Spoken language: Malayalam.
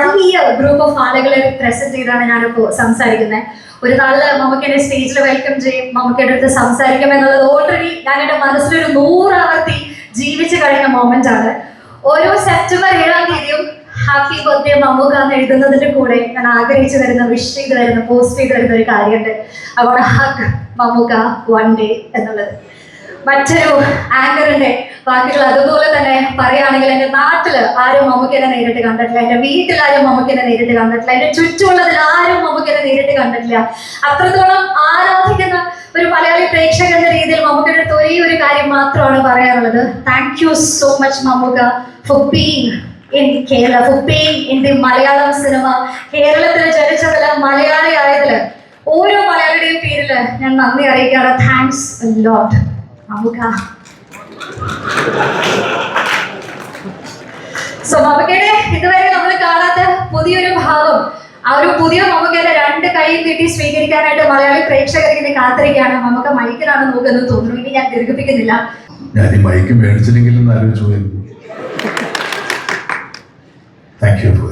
വലിയ ഗ്രൂപ്പ് ഓഫ് ആളുകളെ പ്രസന്റ് ചെയ്താണ് ഞാനിപ്പോ സംസാരിക്കുന്നത് ഒരു നാളിൽ മമ്മൂക്കിനെ സ്റ്റേജിൽ വെൽക്കം ചെയ്യും മമ്മൂക്കയുടെ അടുത്ത് സംസാരിക്കും എന്നുള്ളത് ഓൾറെഡി ഞാൻ എന്റെ മനസ്സിലൊരു നൂറാവർത്തി ജീവിച്ചു കഴിഞ്ഞ മോമെന്റ് ആണ്. ഓരോ സെപ്റ്റംബർ ഏഴാം തീയതിയും ഹാപ്പി ബർത്ത്ഡേ മമ്മൂക്ക എന്ന് എഴുതുന്നതിന്റെ കൂടെ ഞാൻ ആഗ്രഹിച്ചു വരുന്ന വിഷ് ചെയ്ത് വരുന്ന പോസ്റ്റ് ചെയ്ത് വരുന്ന ഒരു കാര്യമുണ്ട്. അവിടെ ഹാക്ക് മമ്മൂക്ക വൺ ഡേ എന്നുള്ളത്. മറ്റൊരു ആങ്കറിന്റെ വാക്കുകൾ അതുപോലെ തന്നെ പറയുകയാണെങ്കിൽ എന്റെ നാട്ടിൽ ആരും മമ്മൂക്കിനെ നേരിട്ട് കണ്ടിട്ടില്ല. എന്റെ വീട്ടിൽ ആരും മമ്മൂക്കിനെ നേരിട്ട് കണ്ടിട്ടില്ല. എന്റെ ചുറ്റുമുള്ളതിൽ ആരും മമ്മൂക്കിനെ നേരിട്ട് കണ്ടിട്ടില്ല. അത്രത്തോളം ആരാധിക്കുന്ന ഒരു മലയാളി പ്രേക്ഷകൻ എന്ന രീതിയിൽ മമ്മൂക്കയുടെ ഒരേ ഒരു കാര്യം മാത്രമാണ് പറയാനുള്ളത്. Thank you so much Mammookka for being in Kerala for being in the Malayalam cinema കേരളത്തിൽ ജനിച്ചതിൽ മലയാളി ആയതിൽ ഓരോ മലയാളിയുടെയും പേരിൽ ഞാൻ നന്ദി അറിയിക്കുകയാണ്. താങ്ക്സ് ലോട്ട് മമ്മൂക്ക സോ ഇതുവരെ നമ്മൾ കാണാത്ത പുതിയൊരു ഭാവം ആ ഒരു പുതിയ മമ്മൂക്കയുടെ രണ്ട് കൈയും കിട്ടി സ്വീകരിക്കാനായിട്ട് മലയാളി പ്രേക്ഷകർ ഇങ്ങനെ കാത്തിരിക്കുകയാണ്. മമ്മൂക്ക മൈക്കിലാണ് നോക്കുന്നത്. തോന്നുന്നു ഇനി ഞാൻ ദീർഘിപ്പിക്കുന്നില്ല. ഞാൻ ഈ മൈക്ക് മേടിച്ചില്ലെങ്കിലും ആലോചിച്ചു താങ്ക് യു ഫോർ